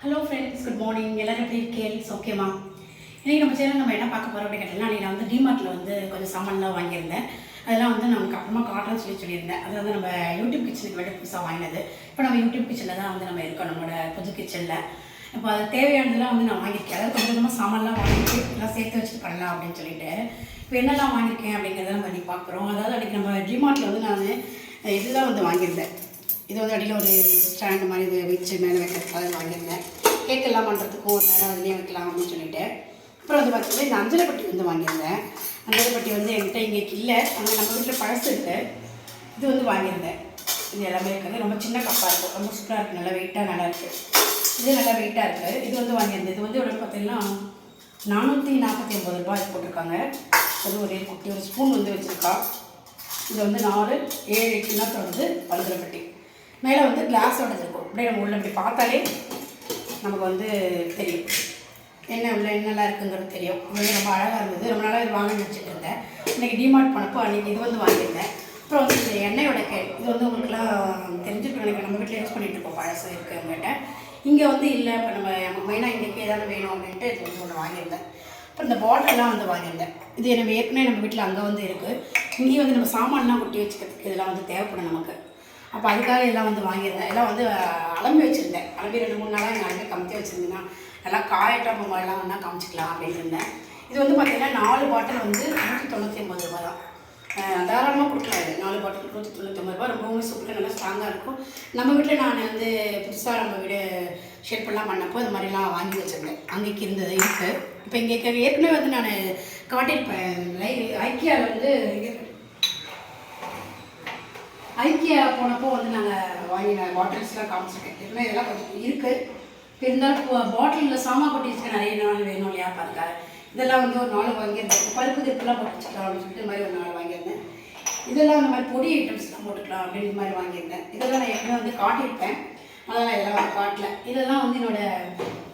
Hello friends good morning எல்லாரும் எப்படி இருக்கேன் ஓகேமா இன்றைக்கி நம்ம சேனல் நம்ம என்ன பார்க்க போகிறோம் அப்படின்னு கேட்டீங்கன்னா நான் வந்து டிமார்ட்டில் வந்து கொஞ்சம் சாமான்லாம் வாங்கியிருந்தேன். அதெல்லாம் வந்து நமக்கு அப்புறமா காட்டுறேன்னு சொல்லி சொல்லியிருந்தேன். அது வந்து நம்ம யூடியூப் கிச்சனுக்கு வேண்டிய புதுசாக வாங்கினது. இப்போ நம்ம யூடியூப் கிச்சனில் தான் வந்து நம்ம இருக்கோம் நம்மளோட புது கிச்சனில் இப்போ அது தேவையானதெல்லாம் வந்து நான் வாங்கியிருக்கேன். அதாவது கொஞ்சம் கொஞ்சமாக சாமான்லாம் வாங்கிட்டு எல்லாம் சேர்த்து வச்சு பண்ணலாம் அப்படின்னு சொல்லிட்டு. இப்போ என்னெல்லாம் வாங்கியிருக்கேன் அப்படிங்கிறத நம்ம பண்ணி பார்க்குறோம் அதாவது அன்றைக்கி நம்ம டிமார்ட்டில் வந்து நான் இதெல்லாம் வந்து வாங்கியிருந்தேன். இது வந்து அடியில் ஒரு ஸ்டாண்டு மாதிரி இது வச்சு மேலே வைக்கிறதுக்காக வாங்கியிருந்தேன். கேக்கெல்லாம் பண்ணுறதுக்கும் ஒரு நேரம் அதுலேயே வைக்கலாம் அப்படின்னு சொல்லிட்டு. அப்புறம் வந்து பார்த்தீங்கன்னா இந்த அஞ்சலைப்பட்டி வந்து வாங்கியிருந்தேன். அஞ்சலைப்பட்டி வந்து என்கிட்ட இங்கே இல்லை. ஆனால் நம்ம வீட்டில் பழசு இருக்குது இது வந்து வாங்கியிருந்தேன். இது எல்லாமே இருக்குது ரொம்ப சின்ன கப்பாக இருக்கும் ரொம்ப சூப்பராக இருக்குது நல்லா வெயிட்டாக நல்லா இருக்குது இது நல்லா வெயிட்டாக இருக்குது இது வந்து வாங்கியிருந்தேன். இது வந்து எவ்வளோ பார்த்தீங்கன்னா நானூற்றி நாற்பத்தி ஒம்பது ரூபாய் போட்டிருக்காங்க. அது ஒரு குட்டி ஒரு ஸ்பூன் வந்து வச்சுருக்கா. இது வந்து நாலு ஏழு கிண்ணத்தில் வந்து பழுதுரை மேலே வந்து கிளாஸோடது இருக்கும். அப்படியே நம்ம உள்ள அப்படி பார்த்தாலே நமக்கு வந்து தெரியும். என்ன உள்ள என்னெல்லாம் இருக்குங்கிறது தெரியும். உள்ள ரொம்ப அழகாக இருந்தது. ரொம்ப நாளாக இது வாங்கணும்னு வச்சுட்டு இருந்தேன். இன்றைக்கி டிமார்ட் போனப்போ அன்றைக்கி இது வந்து வாங்கியிருந்தேன். அப்புறம் வந்து இந்த எண்ணெயோட கே இது வந்து உங்களுக்குலாம் தெரிஞ்சுக்கணும் எனக்கு நம்ம வீட்டில் யூஸ் பண்ணிகிட்டு இருக்கோம். பழசு இருக்குது உங்கள்கிட்ட இங்கே வந்து இல்லை. இப்போ நம்ம நமக்கு மெயினாக இன்றைக்கி ஏதாவது வேணும் அப்படின்ட்டு இது வந்து ஒன்று வாங்கியிருந்தேன். அப்புறம் இந்த பாட்டிலெலாம் வந்து வாங்கியிருந்தேன். இது எனக்கு ஏற்கனவே நம்ம வீட்டில் அங்கே வந்து இருக்குது இங்கேயும் வந்து நம்ம சாமான்லாம் கொட்டி வச்சுக்கிறதுக்கு இதெல்லாம் வந்து தேவைப்படும் நமக்கு. அப்போ அதுக்காக எல்லாம் வந்து வாங்கியிருந்தேன். எல்லாம் வந்து அலம்பி வச்சுருந்தேன். அலம்பி ரெண்டு மூணு நாளாக எங்கள் அங்கே கமுத்தி வச்சுருந்தேன்னா நல்லா காயட்டம் மாதிரிலாம் வேணால் காமிச்சிக்கலாம் அப்படின்னு இருந்தேன். இது வந்து பார்த்திங்கன்னா நாலு பாட்டில் வந்து நூற்றி தொண்ணூற்றி ஒம்பது ரூபா தான். தாராளமாக கொடுக்கலாம் இது. நாலு பாட்டில் நூற்றி தொண்ணூற்றி ஒம்பது ரூபா ரொம்பவும் சூப்பராக நல்லா ஸ்ட்ராங்காக இருக்கும். நம்ம வீட்டில் நான் வந்து புதுசாக நம்ம வீடு ஷேப் பண்ணலாம் பண்ணப்போ இது மாதிரிலாம் வாங்கி வச்சுருந்தேன். அங்கேக்கு இருந்தது இருக்குது இப்போ இங்கே இருக்க- ஏற்கனவே வந்து நான் காட்டியிருப்பேன். லை ஐக்கியாவில் வந்து ஐக்கியா போனப்போ வந்து நாங்கள் வாங்கின பாட்டில்ஸ்லாம் காமிச்சிருக்கேன். எப்பவுமே இதெல்லாம் கொஞ்சம் இருக்குது இருந்தாலும் பாட்டிலில் சாமா கொட்டி நிறைய நாள் வேணும் இல்லையா பாருங்க. இதெல்லாம் வந்து ஒரு நாள் வாங்கியிருந்தேன். பருப்பு திருப்பெல்லாம் போட்டு வச்சுக்கலாம் அப்படின்னு சொல்லிட்டு மாதிரி ஒரு நாள் வாங்கியிருந்தேன். இதெல்லாம் இந்த மாதிரி பொடி ஐட்டம்ஸ்லாம் போட்டுக்கலாம் அப்படின்னு மாதிரி வாங்கியிருந்தேன். இதெல்லாம் நான் எப்பவுமே வந்து காட்டியிருப்பேன். அதெல்லாம் இதெல்லாம் வந்து காட்டல. இதெல்லாம் வந்து என்னோடய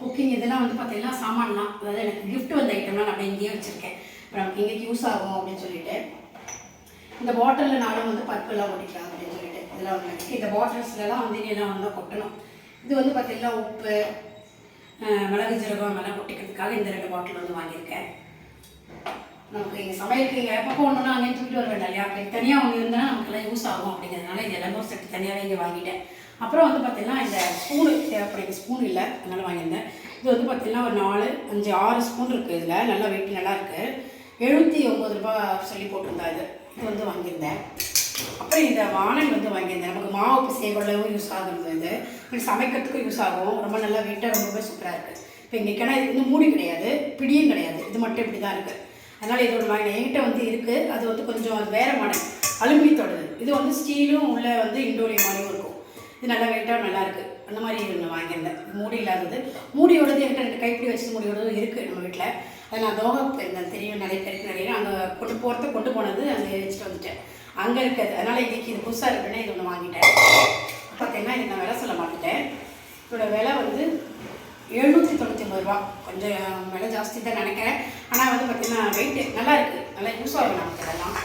குக்கிங் இதெல்லாம் வந்து பார்த்தீங்கன்னா சாமான்லாம் அதாவது எனக்கு கிஃப்ட் வந்த ஐட்டம்லாம் நான் அப்படியே இங்கேயே வச்சுருக்கேன். அப்புறம் எங்களுக்கு யூஸ் ஆகும் அப்படின்னு சொல்லிட்டு. இந்த பாட்டிலில் நானும் வந்து பருப்பெல்லாம் ஓட்டிக்கலாம் அப்படின்னு சொல்லிட்டு இதெல்லாம் வந்து இந்த பாட்டில்ஸ்லலாம் வந்து எல்லாம் வந்து கொட்டணும். இது வந்து பார்த்திங்கன்னா உப்பு மிளகு ஜீரகம் எல்லாம் கொட்டிக்கிறதுக்காக இந்த ரெண்டு பாட்டில் வந்து வாங்கியிருக்கேன். நமக்கு இங்கே சமையலுக்கு எப்போ ஒன்றுனா அங்கேயும் தூக்கிட்டு வர வேண்டாம் இல்லையா? அப்படி தனியாக ஒன்று இருந்தால் நமக்கெல்லாம் யூஸ் ஆகும் அப்படிங்கிறதுனால இது எல்லாமே ஒரு செட்டு தனியாகவே இங்கே வாங்கிட்டேன். அப்புறம் வந்து பார்த்திங்கன்னா இந்த ஸ்பூனு தேவைப்படுது ஸ்பூன் இல்லை அதனால் வாங்கியிருந்தேன். இது வந்து பார்த்திங்கன்னா ஒரு நாலு அஞ்சு ஆறு ஸ்பூன் இருக்குது இதில். நல்லா வெயிட் நல்லா இருக்குது எழுபத்தி ஒம்பது ரூபாய் சொல்லி போட்டிருந்தா இது. இது வந்து வாங்கியிருந்தேன். அப்புறம் இந்த வானல் வந்து வாங்கியிருந்தேன். நமக்கு மாவு பிசைகொள்ளவும் யூஸ் ஆகுறது இது. இப்படி சமைக்கிறதுக்கும் யூஸ் ஆகும். ரொம்ப நல்லா வெயிட்டாக ரொம்பவே சூப்பராக இருக்குது இப்போ இங்கே கிணறு இது வந்து மூடி கிடையாது. பிடியும் கிடையாது. இது மட்டும் இப்படி தான் இருக்குது அதனால் இதோட வாங்கினேன் என்கிட்ட வந்து இருக்குது அது வந்து கொஞ்சம் அது வேறு மாடல் அலுமினியத்தோடது இது வந்து ஸ்டீலும் உள்ளே வந்து இண்டோலியம் மாதிரியும் இருக்கும். இது நல்லா வெயிட்டாக நல்லாயிருக்கு அந்த மாதிரி ஒன்று வாங்கியிருந்தேன். மூடி இல்லாதது. மூடியோடது என்கிட்ட ரெண்டு கைப்பிடி வச்சு மூடியோடது இருக்குது நம்ம வீட்டில் அது நான் தோகை போயிருந்தேன் தெரியும் நிறைய பேருக்கு நிறைய அங்கே கொண்டு போகிறத கொண்டு போனது அங்கே வச்சுட்டு வந்துட்டேன். அங்கே இருக்குது அதனால் இன்னைக்கு இது புதுசாக இருக்குன்னு இது ஒன்று வாங்கிட்டேன். பார்த்தீங்கன்னா இதுக்கு நான் விலை சொல்ல மாட்டேன் இதோட விலை வந்து எழுநூற்றி தொண்ணூற்றி ஒம்பது ரூபா. கொஞ்சம் விலை ஜாஸ்தி தான் நினைக்கிறேன். ஆனால் வந்து பார்த்திங்கன்னா வெயிட்டு நல்லா இருக்குது நல்லா யூஸ் ஆகும் நமக்கு இதெல்லாம்.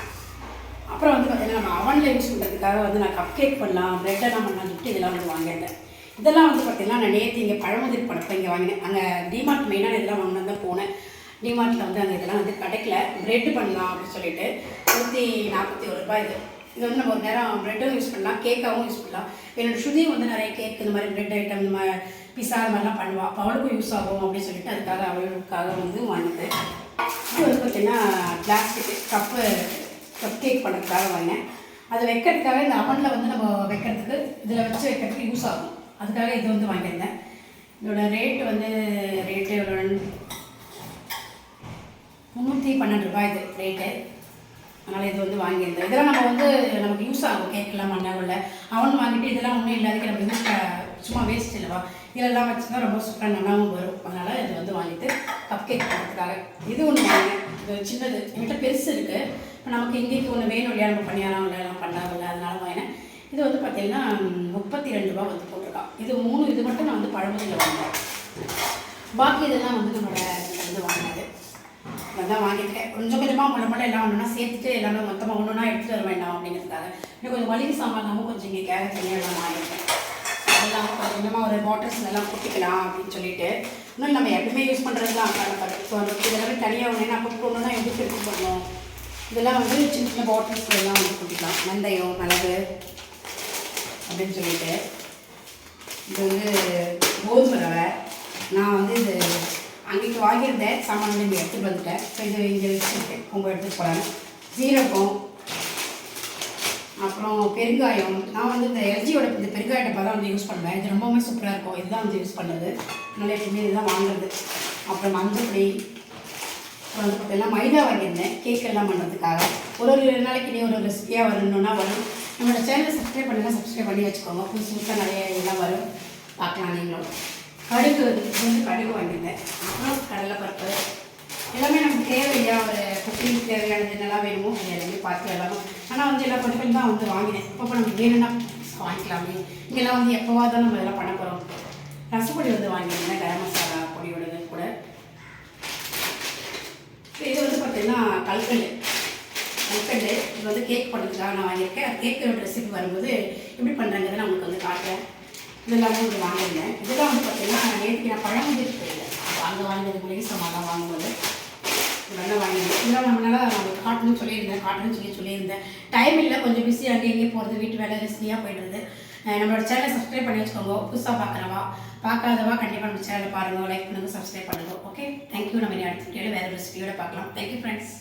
அப்புறம் வந்து பார்த்திங்கன்னா நம்ம அவனில் யூஸ் பண்ணுறதுக்காக வந்து நான் கப் கேக் பண்ணலாம் ப்ரெட்டை நான் பண்ணலாம் சொல்லிட்டு இதெல்லாம் வந்து வாங்கிட்டேன் இதெல்லாம் வந்து பார்த்திங்கன்னா நான் நேற்று இங்கே பழமுதிர் படப்போ இங்கே வாங்கினேன். அங்கே டிமார்ட் மெயினாக இதெல்லாம் வாங்கினு தான் போனேன். டிமார்ட்டில் வந்து அங்கே இதெல்லாம் வந்து கிடைக்கல. ப்ரெட் பண்ணலாம் அப்படின்னு சொல்லிட்டு நூற்றி நாற்பத்தி ஒரு ரூபாய் இது. இது வந்து நம்ம ஒரு நேரம் ப்ரெட்டும் யூஸ் பண்ணலாம் கேக்காகவும் யூஸ் பண்ணலாம். என்னோடய ஸ்ருதியும் வந்து நிறைய கேக் இந்த மாதிரி ப்ரெட் ஐட்டம் இந்த மாதிரி பிஸா இந்த மாதிரிலாம் பண்ணுவாள் அப்போ அவளுக்கும் யூஸ் ஆகும் அப்படின்னு சொல்லிட்டு அதுக்காக அவளுக்காக வந்து வாங்கினது. இது வந்து பார்த்திங்கன்னா பிளாஸ்டிக் கப்பு கப் கேக் பண்ணுறதுக்காக வாங்கினேன். அது வைக்கிறதுக்காக இந்த அவனில் வந்து நம்ம வைக்கிறதுக்கு இதில் வச்சு வைக்கிறதுக்கு யூஸ் ஆகும். அதுக்காக இது வந்து வாங்கியிருந்தேன். இதோட ரேட்டு வந்து ரேட்டு எவ்வளோ முந்நூற்றி பன்னெண்டு ரூபாய் இது ரேட்டு அதனால் இது வந்து வாங்கியிருந்தேன் இதெல்லாம் நம்ம வந்து நமக்கு யூஸ் ஆகும் கேக்கெல்லாம் பண்ண அவனும் வாங்கிட்டு இதெல்லாம் ஒன்றும் இல்லாததுக்கு நம்ம யூஸ் சும்மா வேஸ்ட் இல்லைவா? இதெல்லாம் வச்சு தான் ரொம்ப சூப்பராக நல்லாவும் வரும். அதனால் இது வந்து வாங்கிட்டு கப் கேக் பண்ணுறதுக்காக இது ஒன்று வாங்கினேன் இது சின்னது. என்கிட்ட பெருசு இருக்குது இப்போ நமக்கு இங்கேக்கு ஒன்று வேணும் இல்லையா? நம்ம பணியாரம் இல்லை எல்லாம் பண்ணாதில்ல அதனால வாங்கினேன். இது வந்து பார்த்திங்கன்னா முப்பத்தி ரெண்டு ரூபா வந்து போட்டிருக்கான். இது மூணு இது மட்டும் நான் வந்து பழமுதியில் வாங்கினேன் பாக்கி இதெல்லாம் வந்து நம்மளோட வந்து வாங்கினது அதான் வாங்கியிருக்கேன் கொஞ்சம் கொஞ்சமாக முள்ள முள்ள எல்லாம் ஒன்றுனா சேர்த்துட்டு எல்லாமே மொத்தமாக ஒன்று ஒன்றா எடுத்துகிட்டு வர வேண்டாம் அப்படிங்கிறதுக்காக. இன்னும் கொஞ்சம் மளிகை சாமான் கொஞ்சம் இங்கே கேரட் தனியாக எல்லாம் வாங்கியிருக்கேன் அதெல்லாம் கொஞ்சம் கொஞ்சமாக ஒரு பாட்டில்ஸ் எல்லாம் கொட்டிக்கலாம் அப்படின்னு சொல்லிட்டு. இன்னும் நம்ம எப்பவுமே யூஸ் பண்ணுறது தான் இதெல்லாமே தனியாக ஒன்று அப்போ போடணும்னா எப்படி எடுத்து போடணும். இதெல்லாம் வந்து சின்ன சின்ன பாட்டில்ஸ் எல்லாம் வந்து கொட்டிக்கலாம். வெந்தயம் மிளகு அப்படின்னு சொல்லிட்டு. இது வந்து கோதுமை ரவை. நான் வந்து இது அன்றைக்கி வாங்கியிருந்தேன். சாமான் இங்கே எடுத்துகிட்டு வந்துட்டேன். ஸோ இங்கே வச்சுருக்கேன். உங்கள் எடுத்துகிட்டு போகிறேன் ஜீரகம் அப்புறம் பெருங்காயம். நான் வந்து இந்த எல்ஜியோட இந்த பெருங்காய டப்பா தான் வந்து யூஸ் பண்ணுவேன். இது ரொம்பவுமே சூப்பராக இருக்கும். இதுதான் வந்து யூஸ் பண்ணுறது அதனால் எப்பவுமே இதுதான் வாங்குறது. அப்புறம் மஞ்சப்பொடி அப்புறம் வந்து பார்த்தீங்கன்னா மைதா வாங்கியிருந்தேன். கேக் எல்லாம் பண்ணுறதுக்காக ஒரு ஒரு நாளைக்கு நீ ஒரு ரெசிபியாக வரணும்னா வரும். நம்மளோட சேனலை சப்ஸ்கிரைப் பண்ணுங்கள் சப்ஸ்கிரைப் பண்ணி வச்சுக்கோங்க. புதுசு புதுசாக நிறைய இதெல்லாம் வரும். பார்க்கலாம் நீங்களும். கடுகு வந்து கடுகு வாங்கியிருந்தேன். அப்புறம் கடலைப்பருப்பு. எல்லாமே நமக்கு தேவையா ஒரு குக்கிங் தேவையானது என்னெல்லாம் வேணுமோ அது எல்லாமே பார்த்து எல்லாமே ஆனால் வந்து எல்லா பொருட்களும் தான் வந்து வாங்கினேன். அப்போ நமக்கு வேணும்னா வாங்கிக்கலாமே. இங்கெல்லாம் வந்து எப்போவா தான் நம்ம இதெல்லாம் பண்ண போகிறோம் ரசப்பொடி வந்து வாங்கியிருந்தேன். கரம் மசாலா பொடியோட கூட. இது வந்து பார்த்திங்கன்னா கல்கல் கல்கண்டு. இது வந்து கேக் பண்ணுறதுக்காக நான் வாங்கியிருக்கேன். கேக்கு கேக்கோட ரெசிபி வரும்போது எப்படி பண்ணுறாங்கிறத நான் உங்களுக்கு வந்து காட்டுறேன். இதெல்லாமே வந்து வாங்கியிருந்தேன். இதெல்லாம் வந்து பார்த்தீங்கன்னா நேற்றுக்கு நான் பழம் வந்து போயிருந்தேன் அங்கே வாங்கினது மளிகை சாமான் வாங்கும்போது இதெல்லாம் வாங்கியிருந்தேன். இதெல்லாம் நம்மளால நான் காட்டணும்னு சொல்லியிருந்தேன் காட்டணும்னு சொல்லி சொல்லியிருந்தேன். டைம் இல்லை கொஞ்சம் பிஸி அங்கே போகிறது வீட்டு வேலை ரெசிபியாக போயிடுறது. நம்மளோட சேனலை சப்ஸ்கிரைப் பண்ணி வச்சுக்கோங்க. புதுசாக பார்க்குறவா பார்க்காதவா கண்டிப்பாக நம்ம சேனலை பாருங்கள் லைக் பண்ணுங்கள் சப்ஸ்கிரைப் பண்ணுங்கள் ஓகே தேங்க்யூ நம்ம இனி அடுத்த வீடியோவில் வேறு ரெசிபியோட பார்க்கலாம். Thank you friends